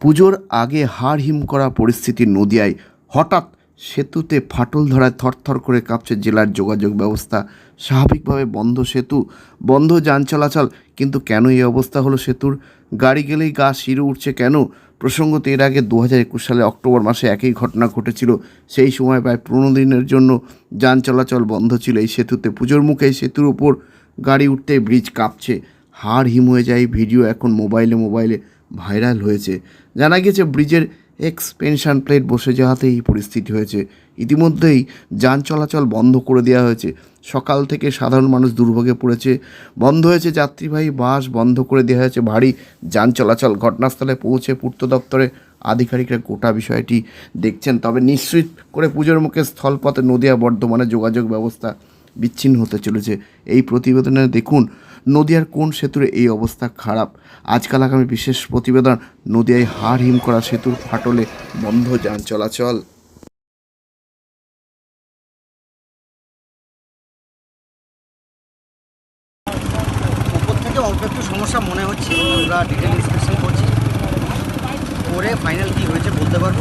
পুজোর আগে হাড় হিম করা পরিস্থিতি নদিয়ায়। হঠাৎ সেতুতে ফাটল ধরায় থরথর করে কাঁপছে জেলার যোগাযোগ ব্যবস্থা। স্বাভাবিকভাবে বন্ধ সেতু, বন্ধ যান চলাচল। কিন্তু কেন এই অবস্থা হলো সেতুর? গাড়ি গেলেই গা শিরে উঠছে কেন? প্রসঙ্গত এর আগে দু হাজার একুশ সালে অক্টোবর মাসে একই ঘটনা ঘটেছিল। সেই সময় প্রায় পনেরো দিনের জন্য যান চলাচল বন্ধ ছিল এই সেতুতে। পুজোর মুখে এই সেতুর উপর গাড়ি উঠতে ব্রিজ কাঁপছে। হাড় হিম হয়ে যায় ভিডিও এখন মোবাইলে মোবাইলে। ভাইরাল হয়েছে। জানা গেছে ব্রিজের এক্সপেনশন প্লেট বসে যাওয়াতে এই পরিস্থিতি হয়েছে। ইতিমধ্যেই যান চলাচল বন্ধ করে দেওয়া হয়েছে। সকাল থেকে সাধারণ মানুষ দুর্ভোগে পড়েছে। বন্ধ হয়েছে যাত্রীবাহী বাস, বন্ধ করে দেওয়া হয়েছে ভারী যান চলাচল। ঘটনাস্থলে পৌঁছে পূর্ত দপ্তরে আধিকারিকরা গোটা বিষয়টি দেখছেন। তবে নিশ্চিত করে পুজোর মুখে স্থলপথে, নদিয়া বর্ধমানে যোগাযোগ ব্যবস্থা বিচ্ছিন্ন হতে চলেছে। এই প্রতিবেদনে দেখুন নদিয়ার কোন সেতুর এই অবস্থা খারাপ? আজকাল আগামী বিশেষ প্রতিবেদন, নদিয়ায় হাড় হিম করা সেতুর ফাটলে বন্ধ যান চলাচল। অল্প একটু সমস্যা মনে হচ্ছে, আমরা ডিটেল ইন্সপেকশন করছি। করে ফাইনাল কী হয়েছে বলতে পারব?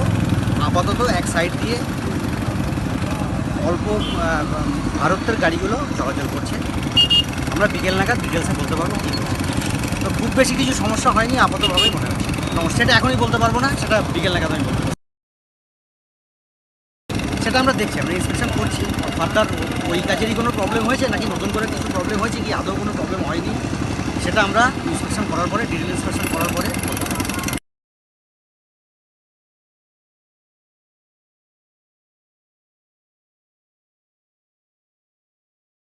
আপাতত এক সাইড দিয়ে অল্প ভারতের গাড়িগুলো চলাচল করছে। আমরা বিকেল নাগাদ ডিটেলসে বলতে পারব কী তো খুব বেশি কিছু সমস্যা হয়নি, আপাতভাবেই মনে হচ্ছে সেটা এখনই বলতে পারব না, সেটা বিকেল নাগাদ আমি বলতে সেটা আমরা দেখছি, আমরা ইন্সপেকশন করছি। ফার্দার ওই কাজেরই কোনো প্রবলেম হয়েছে নাকি নতুন করে কিছু প্রবলেম হয়েছে কি আদৌ কোনো প্রবলেম হয়নি? সেটা আমরা ইন্সপেকশন করার পরে ডিটেল ইন্সপেকশন করার পরে।